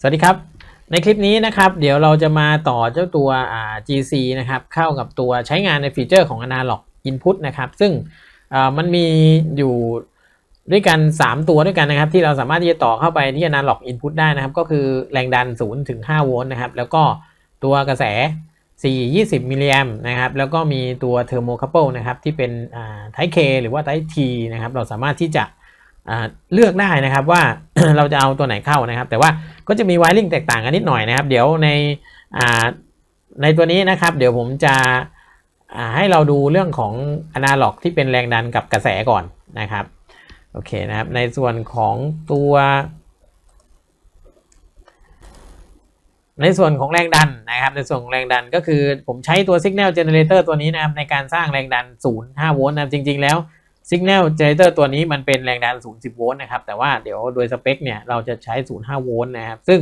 สวัสดีครับ ในคลิปนี้นะครับ เดี๋ยวเราจะมาต่อเจ้าตัว GC นะครับ เข้ากับตัวใช้งานในฟีเจอร์ของ Analog Input นะครับ ซึ่งมันมีอยู่ด้วยกัน 3 ตัวด้วยกันนะครับ ที่เราสามารถที่จะต่อเข้าไปที่ Analog Input ได้นะครับ ก็คือแรงดัน 0 ถึง 5 โวลต์นะครับ แล้วก็ตัวกระแส 420 มิลลิแอมนะครับ แล้วก็มีตัวเทอร์โมคัพเปิลนะครับ ที่เป็นอ่า Type K หรือว่า Type T นะครับ เราสามารถที่จะ เลือกได้นะครับว่าเราจะเอาตัวไหนเข้านะครับ แต่ว่าก็จะมีไวริ่งแตกต่างกันนิดหน่อยนะครับ เดี๋ยวในในตัวนี้นะครับ เดี๋ยวผมจะให้เราดูเรื่องของอนาล็อกที่เป็นแรงดันกับกระแสก่อนนะครับโอเคนะครับในส่วนของตัว ในส่วนของแรงดันนะครับ ในส่วนของแรงดันก็คือผมใช้ตัว Signal Generator ตัวนี้นะครับในการสร้างแรงดัน 0 5 โวลต์นะครับจริง ๆ แล้ว Signal Generator ตัวนี้มันเป็นแรงดัน 0 10 โวลต์นะครับ แต่ว่าเดี๋ยวโดยสเปคเนี่ยเราจะใช้ 0 5 โวลต์นะครับ ซึ่ง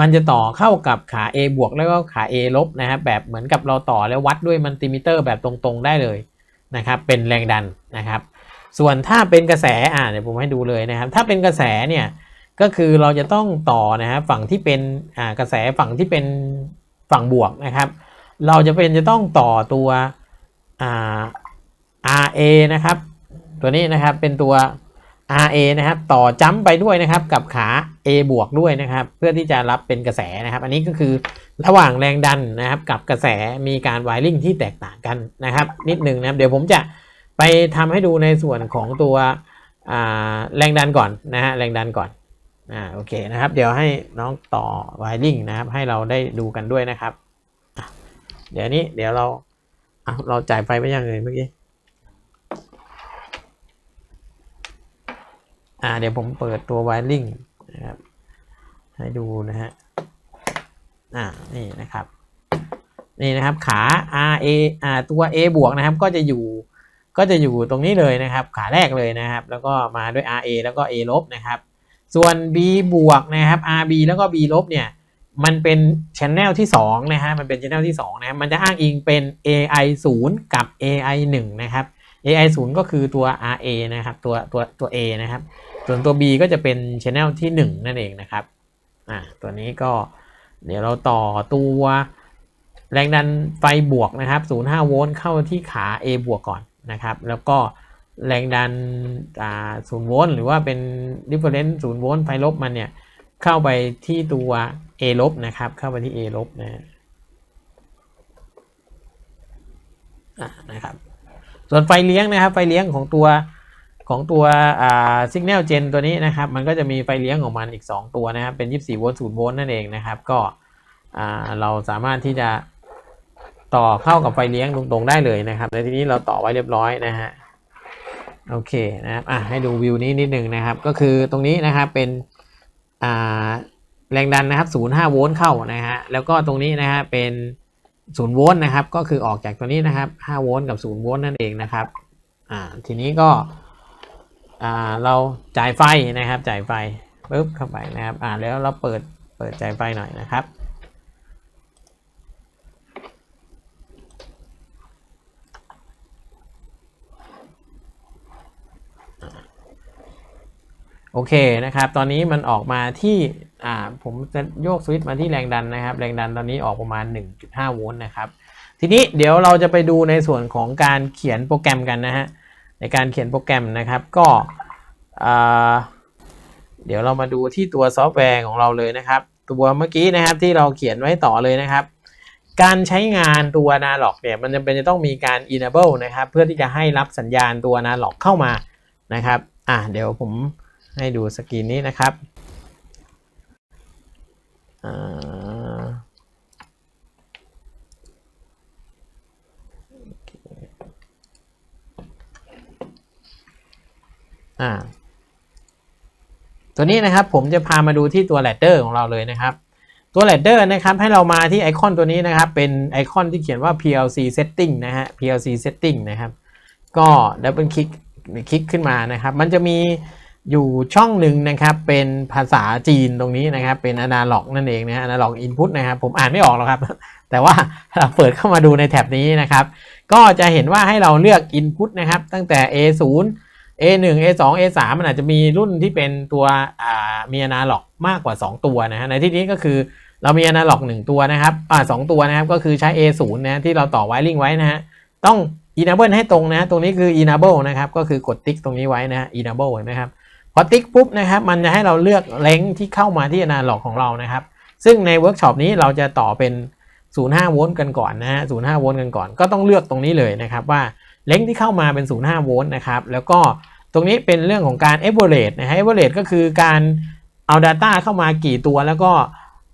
มันจะต่อเข้ากับขา A บวกแล้วก็ขา A ลบนะครับแบบเหมือนกับเราต่อแล้ววัดด้วยมัลติมิเตอร์แบบตรงๆได้เลยนะครับ เป็นแรงดันนะครับ ส่วนถ้าเป็นกระแสอ่าเดี๋ยวผมให้ดูเลยนะครับ ถ้าเป็นกระแสเนี่ยก็คือเราจะต้องต่อนะครับฝั่งที่เป็นอ่ากระแสฝั่งที่เป็นฝั่งบวกนะครับ เราจะเป็นจะต้องต่อตัวอ่า RA นะครับ ตัวนี้นะครับเป็นตัว RA นะครับต่อจ้ำไปด้วยนะครับกับขา A บวกด้วยนะครับ เพื่อที่จะรับเป็นกระแสนะครับ อันนี้ก็คือระหว่างแรงดันนะครับกับกระแสมีการไวริ่งที่แตกต่างกันนะครับ นิดหนึ่งนะครับ เดี๋ยวผมจะไปทำให้ดูในส่วนของตัวแรงดันก่อนนะฮะแรงดันก่อนอ่าโอเคนะครับ เดี๋ยวให้น้องต่อไวริ่งนะครับ ให้เราได้ดูกันด้วยนะครับ เดี๋ยวนี้เดี๋ยวเราเราจ่ายไฟไปยังเลยเมื่อกี้ อ่าเดี๋ยวผมเปิดตัว wiring นะครับให้ดูนะฮะอ่านี่นะครับนี่นะครับขา RA อ่าตัว A บวกนะครับก็จะอยู่ก็จะอยู่ตรงนี้เลยนะครับ ขาแรกเลยนะครับ แล้วก็มาด้วย RA แล้วก็ A ลบนะครับ ส่วน B บวกนะครับ RB แล้วก็ B ลบเนี่ยมันเป็นช anel ที่2นะฮะมันเป็นช anel ที่2นะมันจะอ้างอิงเป็น AI 0 กับ AI 1นะครับ AI 0ก็คือตัว RA นะครับ ตัวตัวตัว A นะครับ ส่วนตัว B ก็จะเป็น Channel ที่ 1 นั่นเองนะครับอ่าตัวนี้ก็เดี๋ยวเราต่อตัวแรงดันไฟบวกนะครับ0.5โวลต์เข้าที่ขา A บวกก่อนนะครับ แล้วก็แรงดันอ่า0โวลต์หรือว่าเป็น difference 0โวลต์ไฟลบมันเนี่ยเข้าไปที่ตัว A ลบนะครับ เข้าไปที่ A ลบนะอ่านะครับ ส่วนไฟเลี้ยงนะครับ ไฟเลี้ยงของตัวของตัวอ่า Signal Gen ตัวนี้นะครับ มันก็จะมีไฟเลี้ยงของมันอีก 2 ตัวนะครับ เป็น 24 โวลต์0โวลต์นั่นเองนะครับ ก็อ่าเราสามารถที่จะต่อเข้ากับไฟเลี้ยงตรงๆได้เลยนะครับในที่นี้เราต่อไว้เรียบร้อยนะฮะโอเคนะครับอะให้ดูวิวนี้นิดหนึ่งนะครับ ก็คือตรงนี้นะครับเป็นอ่าแรงดันนะครับ 0.5 โวลต์เข้านะฮะแล้วก็ตรงนี้นะฮะเป็น 0โวลต์นะครับ ก็คือออกจากตัวนี้นะครับ5โวลต์กับ0โวลต์นั่นเองนะครับอ่าทีนี้ก็อ่าเราจ่ายไฟนะครับจ่ายไฟปุ๊บเข้าไปนะครับอ่าแล้วเราเปิดเปิดจ่ายไฟหน่อยนะครับโอเคนะครับ ตอนนี้มันออกมาที่ อ่าผมจะโยกสวิตช์มาที่แรงดันนะครับ แรงดันตอนนี้ออกประมาณ 1.5 โวลต์นะครับ ทีนี้เดี๋ยวเราจะไปดูในส่วนของการเขียนโปรแกรมกันนะฮะ ในการเขียนโปรแกรมนะครับก็เดี๋ยวเรามาดูที่ตัวซอฟต์แวร์ของเราเลยนะครับ ตัวเมื่อกี้นะครับที่เราเขียนไว้ต่อเลยนะครับ การใช้งานตัว Analog เนี่ยมันจะเป็นจะต้องมีการ enable นะครับ เพื่อที่จะให้รับสัญญาณตัว Analog เข้ามานะครับ อะเดี๋ยวผมให้ดูสกรีนนี้นะครับ ตัวนี้นะครับผมจะพามาดูที่ตัว ladder ของเราเลยนะครับ ตัว ladder นะครับให้เรามาที่ไอคอนตัวนี้นะครับ เป็นไอคอนที่เขียนว่า PLC setting นะฮะ PLC setting นะครับ ก็ดับเบิลคลิกคลิกขึ้นมานะครับ มันจะมี อยู่ช่องหนึ่งนะครับ เป็นภาษาจีนตรงนี้นะครับ เป็น analog นั่นเองนะ analog input นะครับ ผมอ่านไม่ออกหรอกครับ แต่ว่าเราเปิดเข้ามาดูในแท็บนี้นะครับ ก็จะเห็นว่าให้เราเลือก input นะครับ ตั้งแต่ A0 A1 A2 A3 มันอาจจะมีรุ่นที่เป็นตัวมีอนาล็อกมากกว่า 2 ตัวนะฮะในที่นี้ก็คือเรามีอนาล็อก1ตัวนะครับอ่าสองตัวนะครับ ก็คือใช้ A0 นะที่เราต่อไวริงไว้นะฮะต้อง enable ให้ตรงนะ ตรงนี้คือ enable นะครับ ก็คือกดติ๊กตรงนี้ไว้นะฮะ enable เห็นไหมครับ พอติ๊กปุ๊บนะครับมันจะให้เราเลือกเลงที่เข้ามาที่อนาล็อกของเรานะครับ ซึ่งในเวิร์กช็อปนี้เราจะต่อเป็น 0.5 โวลต์กันก่อนนะฮะ0.5 โวลต์กันก่อน ก็ต้องเลือกตรงนี้เลยนะครับว่าเลงที่เข้ามาเป็น 0.5 โวลต์นะครับ แล้วก็ตรงนี้เป็นเรื่องของการ average นะฮะ average ก็คือการเอา Data เข้ามากี่ตัวแล้วก็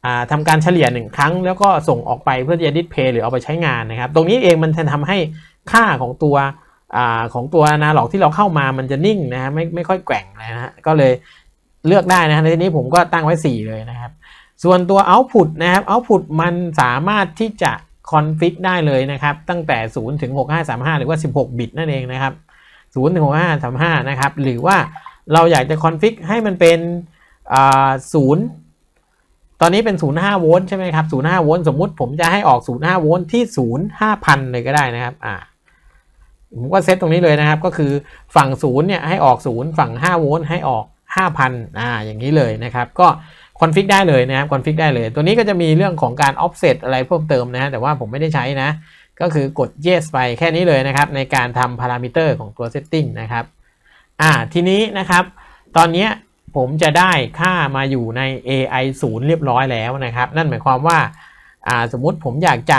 อ่าทำการเฉลี่ยหนึ่งครั้ง แล้วก็ส่งออกไปเพื่อจะดิสเพย์หรือเอาไปใช้งานนะครับ ตรงนี้เองมันจะทำให้ค่าของตัว ของตัวนาล็อกที่เราเข้ามามันจะนิ่งนะฮะไม่ไม่ค่อยแกว่งนะฮะก็เลยเลือกได้นะฮะในที่นี้ผมก็ตั้งไว้ 4 เลยนะครับ ส่วนตัว output นะครับ output มันสามารถที่จะ config ได้เลยนะครับ ตั้งแต่ 0 ถึง 6535 หรือว่า 16 บิตนั่นเองนะครับ 0 ถึง 6535 นะครับ หรือว่าเราอยากจะ config ให้มันเป็นอ่า0ตอนนี้เป็น 05 โวลต์ใช่ไหมครับ 05 โวลต์สมมุติผมจะให้ออก 05 โวลต์ที่ 0 5,000 เลยก็ได้นะครับอ่า ผมก็เซตตรงนี้เลยนะครับ ก็คือฝั่ง0เนี่ยให้ออก0ฝั่ง5โวลต์ให้ออก 5,000อ่าอย่างนี้เลยนะครับ ก็คอนฟิกได้เลยนะครับคอนฟิกได้เลย ตัวนี้ก็จะมีเรื่องของการ offset อะไรเพิ่มเติมนะฮะแต่ว่าผมไม่ได้ใช้นะ ก็คือกด yes ไปแค่นี้เลยนะครับ ในการทำพารามิเตอร์ของตัว setting นะครับอ่าทีนี้นะครับ ตอนนี้ผมจะได้ค่ามาอยู่ใน AI 0 เรียบร้อยแล้วนะครับ นั่นหมายความว่าอ่าสมมติผมอยากจะ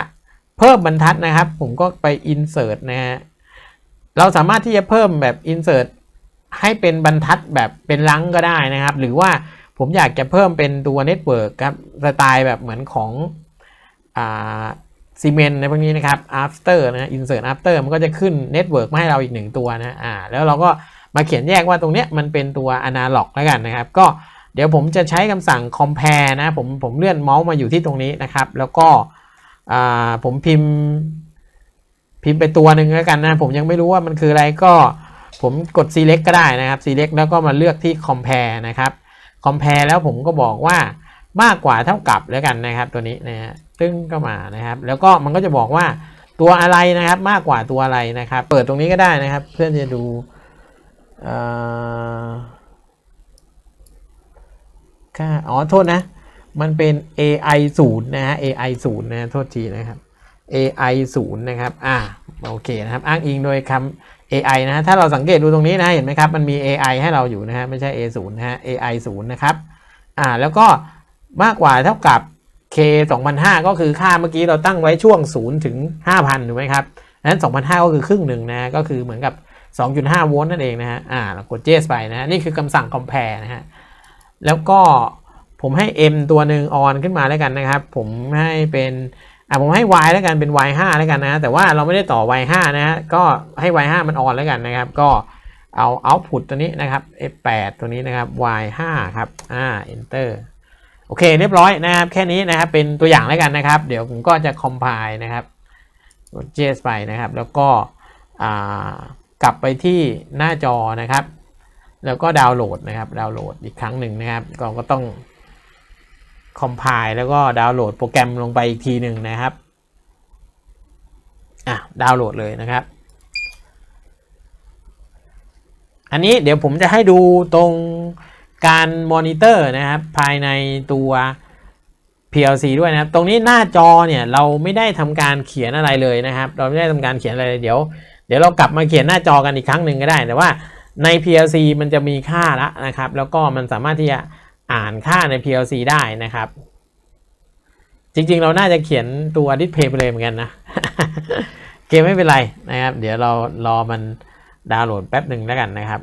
เพิ่มบรรทัดนะครับ ผมก็ไป insert นะฮะ เราสามารถที่จะเพิ่มแบบ insert ให้เป็นบรรทัดแบบเป็นลังก็ได้นะครับ หรือว่าผมอยากจะเพิ่มเป็นตัวเน็ตเวิร์กครับสไตล์แบบเหมือนของซีเมนต์ในพวกนี้นะครับ after นะ insert after มันก็จะขึ้นเน็ตเวิร์กมาให้เราอีกหนึ่งตัวนะอ่าแล้วเราก็มาเขียนแยกว่าตรงเนี้ยมันเป็นตัว analog แล้วกันนะครับ ก็เดี๋ยวผมจะใช้คำสั่ง compare นะผมผมเลื่อนเมาส์มาอยู่ที่ตรงนี้นะครับ แล้วก็ผมพิมพ์ พิมพ์ไปตัวหนึ่งแล้วกันนะ ผมยังไม่รู้ว่ามันคืออะไรก็ ผมกด select ก็ได้นะครับ select แล้วก็มาเลือกที่ compare นะครับ compare แล้วผมก็บอกว่ามากกว่าเท่ากับแล้วกันนะครับตัวนี้นะฮะตึ้งก็มานะครับ แล้วก็มันก็จะบอกว่าตัวอะไรนะครับมากกว่าตัวอะไรนะครับ เปิดตรงนี้ก็ได้นะครับ เพื่อจะดูค่าอ๋อโทษนะ มันเป็น AI 0นะฮะ AI 0นะโทษทีนะครับ AI 0นะครับ อ่า โอเคนะครับ อ้างอิงโดยคำ AI นะฮะ ถ้าเราสังเกตดูตรงนี้นะเห็นไหมครับ มันมี AI ให้เราอยู่นะฮะ ไม่ใช่ A 0นะฮะ AI 0นะครับ อ่า แล้วก็มากกว่าเท่ากับ K 2005ก็คือค่าเมื่อกี้เราตั้งไว้ช่วง 0 ถึง 5,000 ถูกไหมครับนั้น2005 ก็คือครึ่งหนึ่งนะ ก็คือเหมือนกับ 2.5 โวลต์นั่นเองนะฮะ อ่า เรากด JS ไปนะนี่คือคำสั่ง compare นะฮะ แล้วก็ผมให้ M ตัวหนึ่ง on ขึ้นมาแล้วกันนะครับ ผมให้เป็น อะผมให้ y แล้วกันเป็น y 5แล้วกันนะ แต่ว่าเราไม่ได้ต่อ y 5นะฮะก็ให้ y 5มัน on แล้วกันนะครับ ก็เอา output ตัวนี้นะครับ f8 ตัวนี้นะครับ y 5ครับอ่า enter โอเคเรียบร้อยนะครับ แค่นี้นะครับเป็นตัวอย่างแล้วกันนะครับ เดี๋ยวผมก็จะ compile นะครับ js ไปนะครับ แล้วก็อ่ากลับไปที่หน้าจอนะครับ แล้วก็ดาวน์โหลดนะครับ ดาวน์โหลดอีกครั้งหนึ่งนะครับ ก็ต้อง compile แล้วก็ดาวน์โหลดโปรแกรมลงไปอีกทีหนึ่งนะครับอะดาวน์โหลดเลยนะครับ อันนี้เดี๋ยวผมจะให้ดูตรงการมอนิเตอร์นะครับ ภายในตัว PLC ด้วยนะครับ ตรงนี้หน้าจอเนี่ยเราไม่ได้ทำการเขียนอะไรเลยนะครับ เราไม่ได้ทำการเขียนอะไรเลยเดี๋ยว เดี๋ยวเรากลับมาเขียนหน้าจอกันอีกครั้งหนึ่งก็ได้ แต่ว่าใน PLC มันจะมีค่าละนะครับ แล้วก็มันสามารถที่จะ อ่านค่าใน PLC ได้นะครับ จริงๆ เราน่าจะเขียนตัวดิสเพย์ไปเลยเหมือนกันนะ เกมไม่เป็นไรนะครับ เดี๋ยวเรารอมันดาวน์โหลดแป๊บหนึ่งแล้วกันนะครับ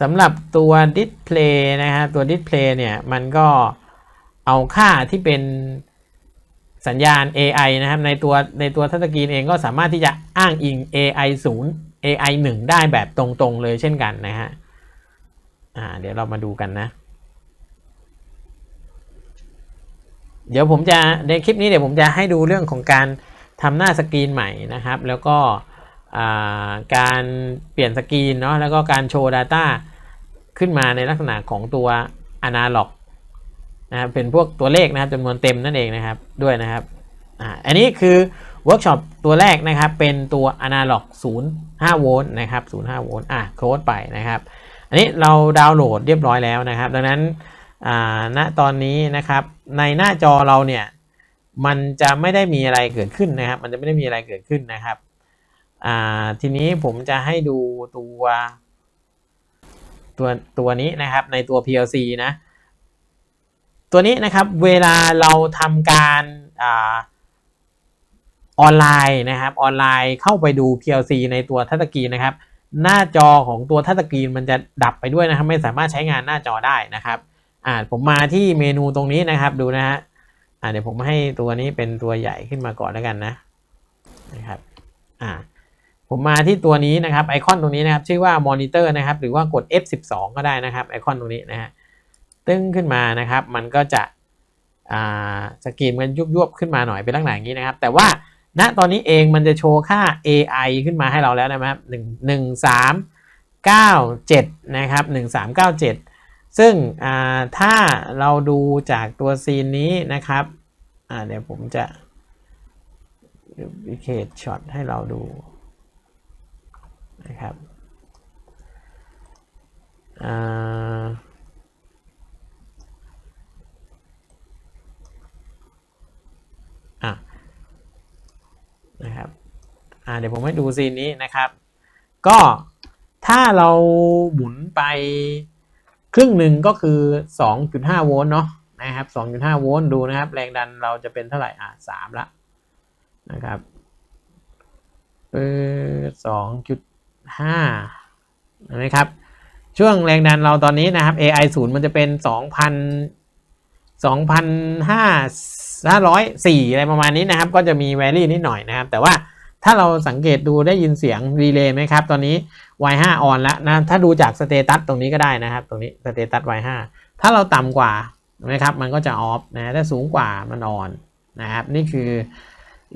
สำหรับตัวดิสเพย์นะครับตัวดิสเพย์เนี่ยมันก็เอาค่าที่เป็นสัญญาณ AI นะครับในตัวในตัวทัชสกรีนเองก็สามารถที่จะอ้างอิง AI 0 AI 1 ได้แบบตรงๆเลยเช่นกันนะฮะ อ่า เดี๋ยวเรามาดูกันนะ เดี๋ยวผมจะในคลิปนี้เดี๋ยวผมจะให้ดูเรื่องของการทำหน้าสกรีนใหม่นะครับ แล้วก็การเปลี่ยนสกรีนเนาะแล้วก็การโชว์ Data ขึ้นมาในลักษณะของตัว Analog นะครับเป็นพวกตัวเลขนะครับจำนวนเต็มนั่นเองนะครับด้วยนะครับอ่าอันนี้คือเวิร์กช็อปตัวแรกนะครับเป็นตัว Analog 5โวลต์นะครับ0.5โวลต์อะโคลดไปนะครับ อันนี้เราดาวน์โหลดเรียบร้อยแล้วนะครับ ดังนั้นณตอนนี้นะครับในหน้าจอเราเนี่ยมันจะไม่ได้มีอะไรเกิดขึ้นนะครับ มันจะไม่ได้มีอะไรเกิดขึ้นนะครับทีนี้ผมจะให้ดูตัวตัวตัวนี้นะครับในตัว PLC นะตัวนี้นะครับเวลาเราทำการอออนไลน์นะครับออนไลน์เข้าไปดู PLC ในตัวทัชสกรีนนะครับ หน้าจอของตัวทัชสกรีนมันจะดับไปด้วยนะครับ ไม่สามารถใช้งานหน้าจอได้นะครับอ่าผมมาที่เมนูตรงนี้นะครับดูนะฮะอ่าเดี๋ยวผมให้ตัวนี้เป็นตัวใหญ่ขึ้นมาก่อนแล้วกันนะนะครับอ่าผมมาที่ตัวนี้นะครับไอคอนตรงนี้นะครับชื่อว่ามอนิเตอร์นะครับหรือว่ากด F12 ก็ได้นะครับไอคอนตรงนี้นะฮะตึ้งขึ้นมานะครับ มันก็จะอ่าสกรีนมันยุบยุบขึ้นมาหน่อยเป็นลักษณะอย่างนี้นะครับ แต่ว่า ณตอนนี้เองมันจะโชว์ค่า AI ขึ้นมาให้เราแล้วนะครับหนึ่งหนึ่งสามเก้าเจ็ดนะครับหนึ่งสามเก้าเจ็ดซึ่งถ้าเราดูจากตัวซีนนี้นะครับเดี๋ยวผมจะ duplicate shot ให้เราดูนะครับอ่า นะครับอ่าเดี๋ยวผมให้ดูซีนนี้นะครับ ก็ถ้าเราหมุนไปครึ่งหนึ่งก็คือ 2.5 โวลต์เนาะนะครับ 2.5 โวลต์ดูนะครับ แรงดันเราจะเป็นเท่าไหร่อ่า3ละนะครับเออ2.5เห็นไหมครับ ช่วงแรงดันเราตอนนี้นะครับ AI 0มันจะเป็น 2,000 2,504 อะไรประมาณนี้นะครับ ก็จะมีแวรี่นิดหน่อยนะครับ แต่ว่าถ้าเราสังเกตดูได้ยินเสียงรีเลย์ไหมครับ ตอนนี้ Y5 ออนแล้วนะ ถ้าดูจากสเตตัสตรงนี้ก็ได้นะครับ ตรงนี้สเตตัส Y5 ถ้าเราต่ำกว่านะครับ มันก็จะออฟนะถ้าสูงกว่ามันออนนะครับ นี่คือ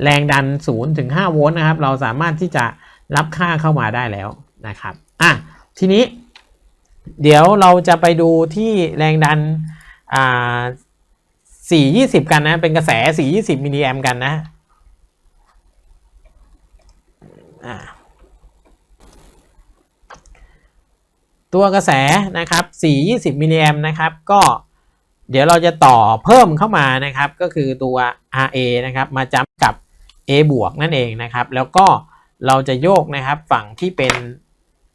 แรงดัน0ถึง5โวลต์นะครับ เราสามารถที่จะรับค่าเข้ามาได้แล้วนะครับอะทีนี้ เดี๋ยวเราจะไปดูที่แรงดันอ่า 420 กันนะ เป็นกระแส 420มิลลิแอมกันนะตัวกระแสนะครับ 420มิลลิแอมนะครับ ก็เดี๋ยวเราจะต่อเพิ่มเข้ามานะครับ ก็คือตัว RA นะครับ มาจำกับ A บวกนั่นเองนะครับ แล้วก็เราจะโยกนะครับฝั่งที่เป็น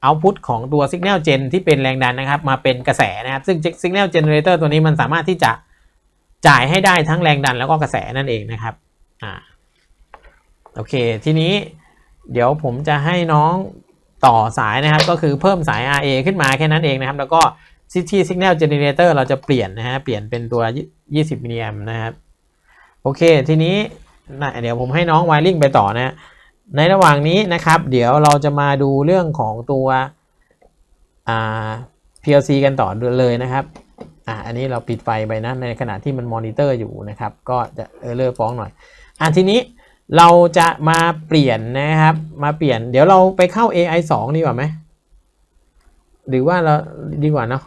output ของตัว signal gen ที่เป็นแรงดันนะครับ มาเป็นกระแสนะครับ ซึ่ง signal generator ตัวนี้มันสามารถที่จะ จ่ายให้ได้ทั้งแรงดันแล้วก็กระแสนั่นเองนะครับอ่าโอเค ทีนี้เดี๋ยวผมจะให้น้องต่อสายนะครับ ก็คือเพิ่มสาย RA ขึ้นมาแค่นั้นเองนะครับ แล้วก็ที่ signal generator เราจะเปลี่ยนนะฮะเปลี่ยนเป็นตัว 20มิลลิแอมนะครับ โอเค ทีนี้นะเดี๋ยวผมให้น้องไวริงไปต่อนะในระหว่างนี้นะครับ เดี๋ยวเราจะมาดูเรื่องของตัว PLC กันต่อเลยนะครับ อ่าอันนี้เราปิดไฟไปนะในขณะที่มันมอนิเตอร์อยู่นะครับ ก็จะเออเลอร์ฟ้องหน่อยอะทีนี้เราจะมาเปลี่ยนนะครับ มาเปลี่ยน เดี๋ยวเราไปเข้า AI 2ดีกว่าไหมหรือว่าเราดีกว่าเนาะ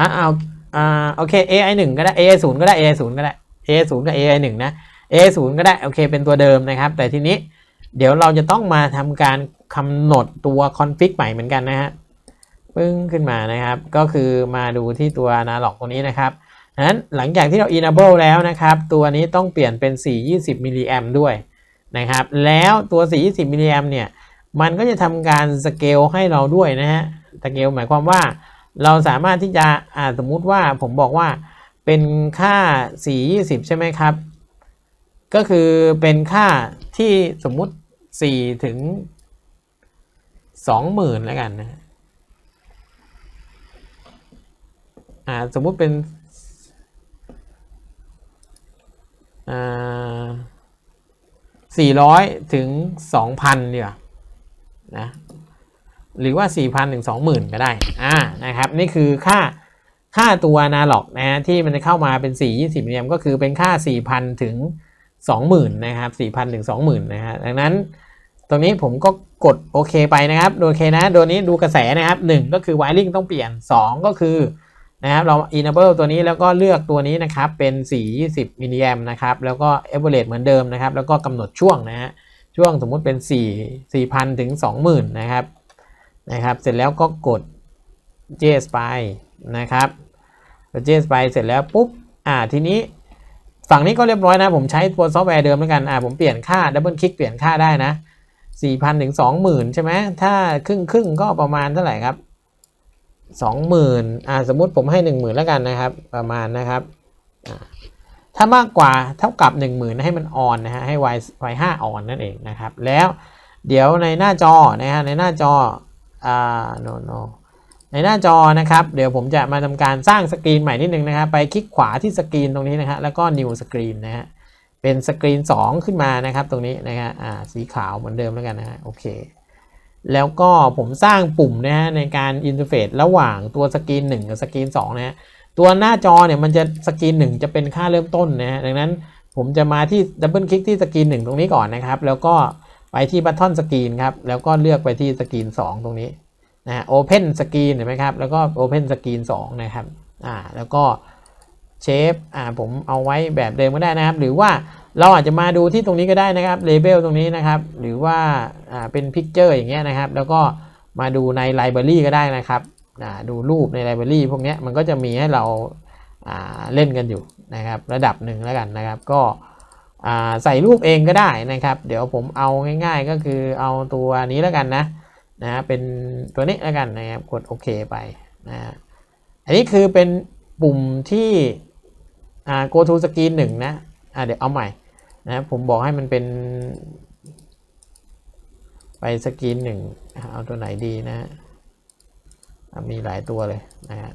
อ่าเอาอ่าโอเค AI 1ก็ได้ AI 0ก็ได้ AI 0ก็ได้ AI 0กับ AI 1นะ AI 0ก็ได้โอเคเป็นตัวเดิมนะครับ แต่ทีนี้เดี๋ยวเราจะต้องมาทำการกำหนดตัวคอนฟิกใหม่เหมือนกันนะฮะ ปึ้งขึ้นมานะครับ ก็คือมาดูที่ตัว analog ตรงนี้นะครับนั้นหลังจากที่เรา enable แล้วนะครับ ตัวนี้ต้องเปลี่ยนเป็น 420มิลลิแอมด้วยนะครับ แล้วตัว 420มิลลิแอมเนี่ย มันก็จะทำการสเกลให้เราด้วยนะฮะ สเกลหมายความว่า เราสามารถที่จะอ่าสมมุติว่าผมบอกว่าเป็นค่า 420 ใช่ไหมครับ ก็คือเป็นค่าที่สมมุติ 4 ถึง 20,000 แล้วกันนะ อ่าสมมุติเป็นอ่า400ถึง2,000เดียวนะหรือว่า 4,000ถึง20,000 ก็ได้ อ่า นะครับ นี่คือค่า ค่าตัวนาล็อกนะฮะ ที่มันจะเข้ามาเป็น 420มิลลิแอมก็คือเป็นค่า 4,000 ถึง 20,000 นะครับ 4,000 ถึง 20,000 นะฮะ ดังนั้นตรงนี้ผมก็กดโอเคไปนะครับ โอเคนะ โดยนี้ดูกระแสนะครับ 1 ก็คือ wiring ต้องเปลี่ยน 2 ก็คือ นะครับเรา enable ตัวนี้แล้วก็เลือกตัวนี้นะครับเป็น420 มิลลิแอมนะครับแล้วก็ average เหมือนเดิมนะครับแล้วก็กำหนดช่วงนะฮะช่วงสมมุติเป็น 4 4,000 ถึง 20,000 นะครับนะครับ เสร็จแล้วก็กด JS ไปนะครับพอ JS ไปเสร็จแล้วปุ๊บอ่าทีนี้ฝั่งนี้ก็เรียบร้อยนะ ผมใช้ตัวซอฟต์แวร์เดิมแล้วกันอ่าผมเปลี่ยนค่าดับเบิลคลิกเปลี่ยนค่าได้นะ4,000 ถึง 20,000 ใช่ไหมถ้าครึ่งครึ่งก็ประมาณเท่าไหร่ครับ 20,000อ่าสมมุติผมให้10,000แล้วกันนะครับ ประมาณนะครับถ้ามากกว่าเท่ากับ 10,000 ให้มันออนนะฮะให้ y y 5ออนนั่นเองนะครับ แล้วเดี๋ยวในหน้าจอนะฮะในหน้าจออ่า no no ในหน้าจอนะครับเดี๋ยวผมจะมาทำการสร้างสกรีนใหม่นิดนึงนะครับไปคลิกขวาที่สกรีนตรงนี้นะฮะแล้วก็ new screen นะฮะเป็นสกรีน 2 ขึ้นมานะครับตรงนี้นะฮะอ่าสีขาวเหมือนเดิมแล้วกันนะฮะโอเค แล้วก็ผมสร้างปุ่มนะฮะในการอินเทอร์เฟซระหว่างตัวสกรีน1 กับสกรีน2นะฮะตัวหน้าจอเนี่ยมันจะสกรีน1 จะเป็นค่าเริ่มต้นนะฮะดังนั้นผมจะมาที่ดับเบิลคลิกที่สกรีน1 ตรงนี้ก่อนนะครับ แล้วก็ไปที่บัตทอนสกรีนครับ แล้วก็เลือกไปที่สกรีน2 ตรงนี้นะฮะ Open Screen เห็นไหมครับ แล้วก็ Open Screen 2นะครับอ่าแล้วก็เชฟอ่าผมเอาไว้แบบเดิมก็ได้นะครับ หรือว่า เราอาจจะมาดูที่ตรงนี้ก็ได้นะครับ Label ตรงนี้นะครับ หรือว่าเป็น Picture อย่างเงี้ยนะครับ แล้วก็มาดูใน Library ก็ได้นะครับดูรูปใน Library พวกนี้มันก็จะมีให้เราาเล่นกันอยู่นะครับ ระดับหนึ่งแล้วกันนะครับ ก็ใส่รูปเองก็ได้นะครับ เดี๋ยวผมเอาง่าย ๆ ก็คือเอาตัวนี้แล้วกันนะนะเป็นตัวนี้แล้วกันนะครับกดโอเคไปนะอันนี้คือเป็นปุ่มที่ go to screen หนึ่งนะอ่าเดี๋ยวเอาใหม่ นะผมบอกให้มันเป็น ไปสกรีนหนึ่งเอาตัวไหนดีนะฮะมีหลายตัวเลยนะฮะ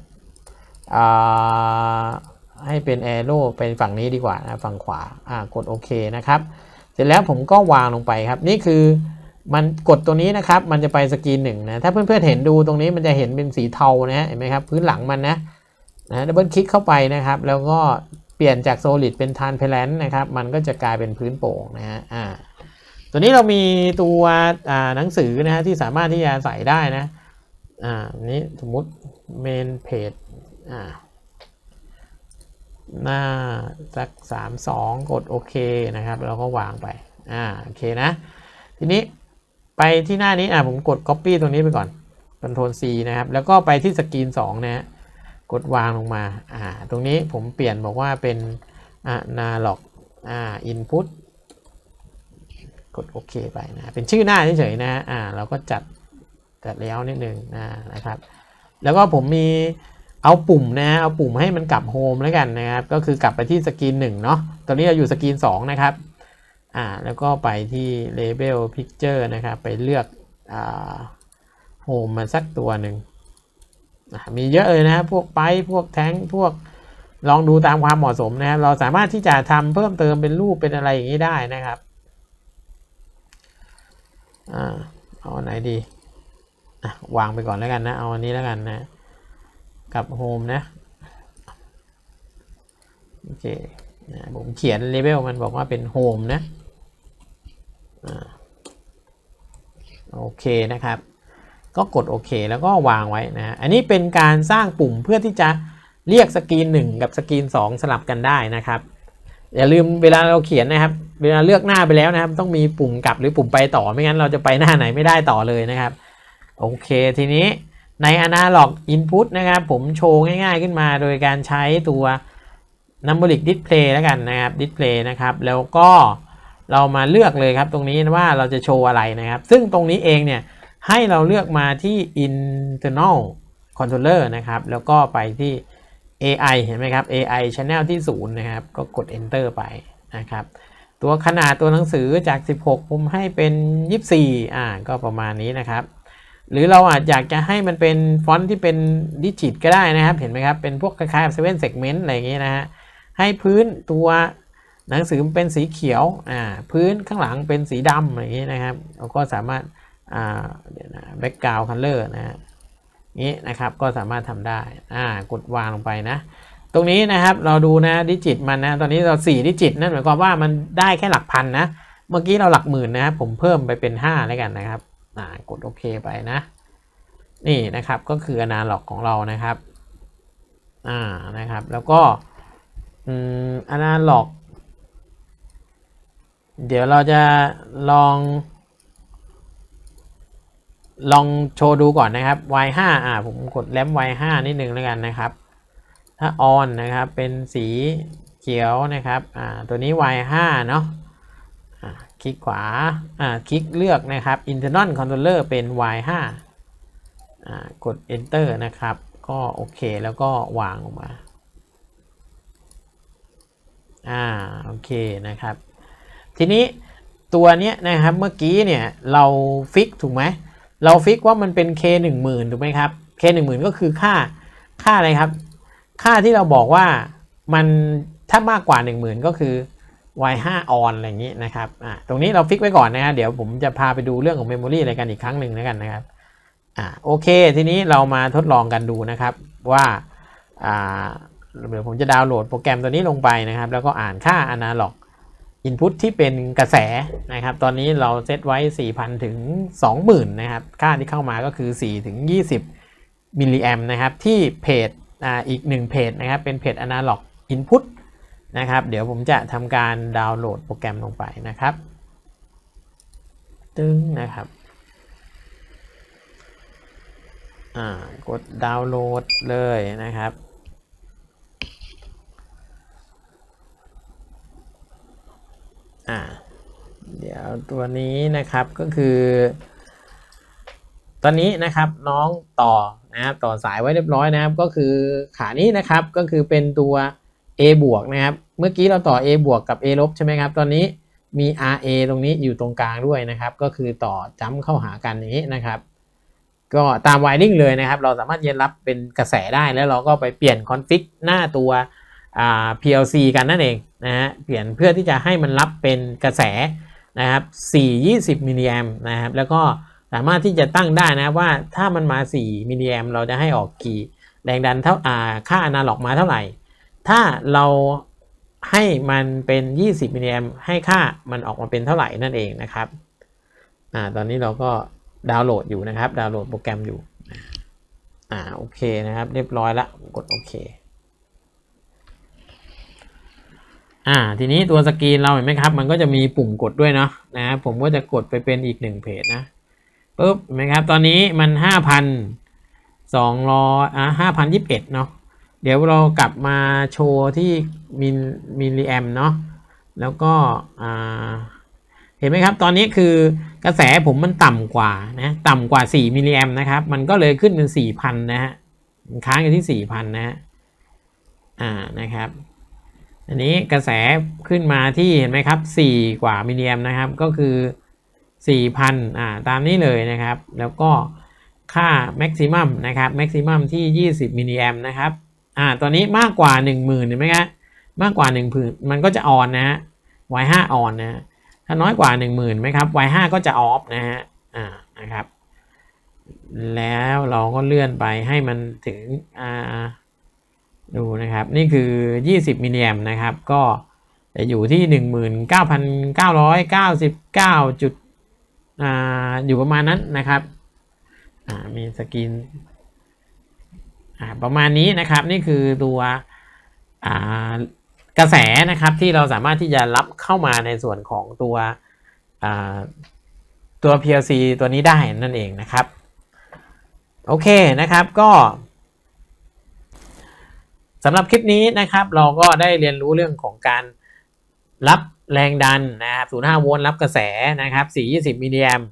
ให้เป็น arrow เป็นฝั่งนี้ดีกว่านะฝั่งขวาอ่ากดโอเคนะครับ เสร็จแล้วผมก็วางลงไปครับนี่คือมันกดตัวนี้นะครับมันจะไปสกรีนหนึ่งนะถ้าเพื่อนๆเห็นดูตรงนี้มันจะเห็นเป็นสีเทานะฮะเห็นไหมครับพื้นหลังมันนะนะดับเบิลคลิกเข้าไปนะครับ แล้วก็ เปลี่ยนจาก solid เป็น transparent นะครับ มันก็จะกลายเป็นพื้นโป่งนะฮะอ่าตัวนี้เรามีตัวอ่าหนังสือนะฮะที่สามารถที่จะใส่ได้นะอ่านี้สมมุติ main page อ่าหน้าสักสามสองกดโอเคนะครับแล้วก็วางไปอ่าโอเคนะ ทีนี้ไปที่หน้านี้อ่าผมกด copy ตรงนี้ไปก่อน Ctrl C นะครับ แล้วก็ไปที่สกรีน2นะฮะ กดวางลงมาอ่าตรงนี้ผมเปลี่ยนบอกว่าเป็น analog อ่า input กดโอเคไปนะเป็นชื่อหน้าเฉยๆนะอ่าเราก็จัดจัดแล้วนิดนึงนะนะครับ แล้วก็ผมมีเอาปุ่มนะเอาปุ่มให้มันกลับโฮมแล้วกันนะครับ ก็คือกลับไปที่สกรีนหนึ่งเนาะตอนนี้เราอยู่สกรีนสองนะครับอ่าแล้วก็ไปที่ label picture นะครับ ไปเลือกอ่าโฮมมาสักตัวหนึ่ง มีเยอะเลยนะพวกไปพวกแท้งพวกลองดูตามความเหมาะสมนะครับเราสามารถที่จะทำเพิ่มเติมเป็นรูปเป็นอะไรอย่างนี้ได้นะครับอ่าเอาไหนดีอะวางไปก่อนแล้วกันนะ เอาอันนี้แล้วกันนะ กับโฮมนะโอเคนะผมเขียนเลเวลมันบอกว่าเป็นโฮมนะโอเคนะครับ ก็กดโอเคแล้วก็วางไว้นะอันนี้เป็นการสร้างปุ่มเพื่อที่จะเรียกสกรีน 1 กับสกรีน 2 สลับกันได้นะครับอย่าลืมเวลาเราเขียนนะครับ เวลาเลือกหน้าไปแล้วนะครับ ต้องมีปุ่มกลับหรือปุ่มไปต่อไม่งั้นเราจะไปหน้าไหนไม่ได้ต่อเลยนะครับ โอเคทีนี้ใน Analog Input นะครับ ผมโชว์ง่ายๆขึ้นมาโดยการใช้ตัว Numeric Display แล้วกันนะครับ Display นะครับ แล้วก็เรามาเลือกเลยครับตรงนี้ว่าเราจะโชว์อะไรนะครับ ซึ่งตรงนี้เองเนี่ย ให้เราเลือกมาที่ Internal Controller นะครับ แล้วก็ไปที่ AI เห็นไหมครับ AI Channel ที่ 0 นะครับ ก็กด Enter ไปนะครับ ตัวขนาดตัวหนังสือจาก 16 ผมให้เป็น 24 อ่า ก็ประมาณนี้นะครับ หรือเราอาจอยากจะให้มันเป็นฟอนต์ที่เป็นดิจิตก็ได้นะครับ เห็นไหมครับ เป็นพวกคล้ายๆ seven segment อะไรอย่างงี้นะฮะ ให้พื้นตัวหนังสือเป็นสีเขียว อ่า พื้นข้างหลังเป็นสีดำอย่างงี้นะครับ เราก็สามารถ อ่าเดี๋ยวนะ background color นะฮะนี้นะครับก็สามารถทำได้อ่ากดวางลงไปนะ ตรงนี้นะครับเราดูนะดิจิตมันนะตอนนี้เรา 4 ดิจิตนั่นหมายความว่ามันได้แค่หลักพันนะ เมื่อกี้เราหลักหมื่นนะผมเพิ่มไปเป็น 5 แล้วกันนะครับอ่ากดโอเคไปนะ นี่นะครับก็คืออนาล็อกของเรานะครับอ่านะครับแล้วก็อืมอนาล็อก เดี๋ยวเราจะลอง ลองโชว์ดูก่อนนะครับ Y5 อ่าผมกดแรม Y5 นิดนึงแล้วกันนะครับ ถ้า on นะครับ เป็นสีเขียวนะครับอ่าตัวนี้ Y5 เนาะอ่าคลิกขวาอ่าคลิกเลือกนะครับ internal controller เป็น Y5 อ่ากด enter นะครับ ก็โอเคแล้วก็วางออกมาอ่าโอเคนะครับ ทีนี้ตัวเนี้ยนะครับเมื่อกี้เนี่ยเราฟิกถูกไหม เราฟิกว่ามันเป็น k 1 0 0 0 0ถูกไหมครับ k 1 0 0 0 0ก็คือค่าค่าอะไรครับ ค่าที่เราบอกว่ามันถ้ามากกว่า 1 0,000 ก็คือ y 5 on อะไรอย่างนี้นะครับอ่าตรงนี้เราฟิกไว้ก่อนนะครับเดี๋ยวผมจะพาไปดูเรื่องของ memory อะไรกันอีกครั้งหนึ่งแล้วกันนะครับอ่าโอเค ทีนี้เรามาทดลองกันดูนะครับว่าอ่าเดี๋ยวผมจะดาวน์โหลดโปรแกรมตัวนี้ลงไปนะครับ แล้วก็อ่านค่า analog input ที่เป็นกระแสนะครับ ตอนนี้เราเซตไว้ 4,000 ถึง 20,000 นะครับ ค่าที่เข้ามาก็คือ 4 ถึง 20 มิลลิแอมนะครับ ที่เพจอ่าอีกหนึ่งเพจนะครับ เป็นเพจ analog input นะครับ เดี๋ยวผมจะทำการดาวน์โหลดโปรแกรมลงไปนะครับ ตึ้งนะครับอ่ากดดาวน์โหลดเลยนะครับ อ่าเดี๋ยวตัวนี้นะครับก็คือ ตอนนี้นะครับน้องต่อนะครับต่อสายไว้เรียบร้อยนะครับ ก็คือขานี้นะครับก็คือเป็นตัว A บวกนะครับ เมื่อกี้เราต่อ A บวกกับ A ลบใช่ไหมครับ ตอนนี้มี RA ตรงนี้อยู่ตรงกลางด้วยนะครับ ก็คือต่อจ้ำเข้าหากันอย่างนี้นะครับ ก็ตามไวริ่งเลยนะครับ เราสามารถเย็นรับเป็นกระแสได้แล้วเราก็ไปเปลี่ยนคอนฟิกหน้าตัว PLC กันนั่นเอง นะฮะเปลี่ยนเพื่อที่จะให้มันรับเป็นกระแสนะครับ 4 20 มิลลิแอมนะครับ แล้วก็สามารถที่จะตั้งได้นะว่าถ้ามันมา 4 มิลลิแอมเราจะให้ออกกี่แรงดันเท่าค่าอนาล็อกมาเท่าไหร่ ถ้าเราให้มันเป็น 20 มิลลิแอมให้ค่ามันออกมาเป็นเท่าไหร่นั่นเองนะครับอ่าตอนนี้เราก็ดาวน์โหลดอยู่นะครับ ดาวน์โหลดโปรแกรมอยู่อ่าโอเคนะครับ เรียบร้อยละกดโอเค อ่าทีนี้ตัวสกรีนเราเห็นไหมครับ มันก็จะมีปุ่มกดด้วยเนาะนะผมก็จะกดไปเป็นอีกหนึ่งเพจนะปุ๊บเห็นไหมครับ ตอนนี้มันห้าพันสองร้อยอ่าห้าพันยิบเอ็ดเนาะเดี๋ยวเรากลับมาโชว์ที่มิลมิลลิแอมเนาะแล้วก็อ่าเห็นไหมครับ ตอนนี้คือกระแสผมมันต่ำกว่านะต่ำกว่า 4 มิลลิแอมนะครับ มันก็เลยขึ้นเป็น 4,000 นะฮะค้างอยู่ที่ 4,000 นะฮะอ่านะครับ อันนี้กระแสขึ้นมาที่เห็นไหมครับ 4 กว่ามิลลิแอมนะครับ ก็คือ 4,000อ่าตามนี้เลยนะครับ แล้วก็ค่าแม็กซิมัมนะครับแม็กซิมัมที่ 20มิลลิแอมนะครับอ่าตอนนี้มากกว่า 10,000เห็นไหมครับมากกว่า 1 ผืนมันก็จะออนนะฮะ Y5 ออนนะฮะถ้าน้อยกว่า 10,000ไหมครับ Y5 ก็จะออฟนะฮะอ่านะครับ แล้วเราก็เลื่อนไปให้มันถึงอ่า ดูนะครับ นี่คือ 20 มิลลิแอมนะครับ ก็จะอยู่ที่ 19,999จุดอ่าอยู่ประมาณนั้นนะครับอ่ามีสกินอ่าประมาณนี้นะครับนี่คือตัวอ่ากระแสนะครับที่เราสามารถที่จะรับเข้ามาในส่วนของตัวอ่าตัว PLC ตัวนี้ได้นั่นเองนะครับ โอเคนะครับก็ สำหรับคลิปนี้นะครับ เราก็ได้เรียนรู้เรื่องของการรับแรงดันนะครับ 0.5 โวลต์รับกระแสนะครับ 420 มิลลิแอม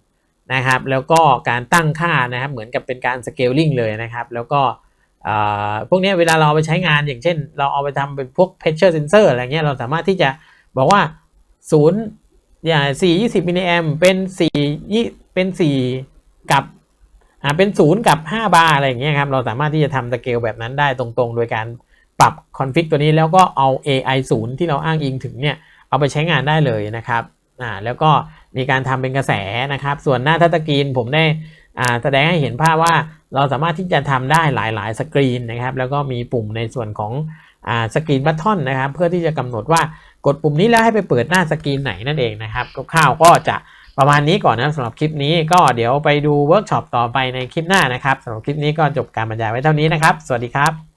นะครับ แล้วก็การตั้งค่านะครับ เหมือนกับเป็นการสเกลลิงเลยนะครับ แล้วก็พวกนี้เวลาเราไปใช้งานอย่างเช่น เราเอาไปทำเป็นพวก pressure sensor อะไรเงี้ย เราสามารถที่จะบอกว่า 0 อย่าง 420 มิลลิแอมเป็น4ยเป็น 4 กับเป็น 0 กับ 5 บาร์อะไรอย่างเงี้ยครับ เราสามารถที่จะทำสเกลแบบนั้นได้ตรงๆ โดยการ ปรับคอนฟิกตัวนี้แล้วก็เอา AI 0 ที่เราอ้างอิงถึงเนี่ยเอาไปใช้งานได้เลยนะครับอ่าแล้วก็มีการทำเป็นกระแสนะครับ ส่วนหน้าทัชสกรีนผมได้อ่าแสดงให้เห็นภาพว่าเราสามารถที่จะทำได้หลาย ๆ สกรีนนะครับ แล้วก็มีปุ่มในส่วนของอ่าสกรีนบัตทอนนะครับ เพื่อที่จะกำหนดว่ากดปุ่มนี้แล้วให้ไปเปิดหน้าสกรีนไหนนั่นเองนะครับคร่าวๆก็จะประมาณนี้ก่อนนะสำหรับคลิปนี้ก็เดี๋ยวไปดูเวิร์กช็อปต่อไปในคลิปหน้านะครับสำหรับคลิปนี้ก็จบการบรรยายไว้เท่านี้นะครับ สวัสดีครับ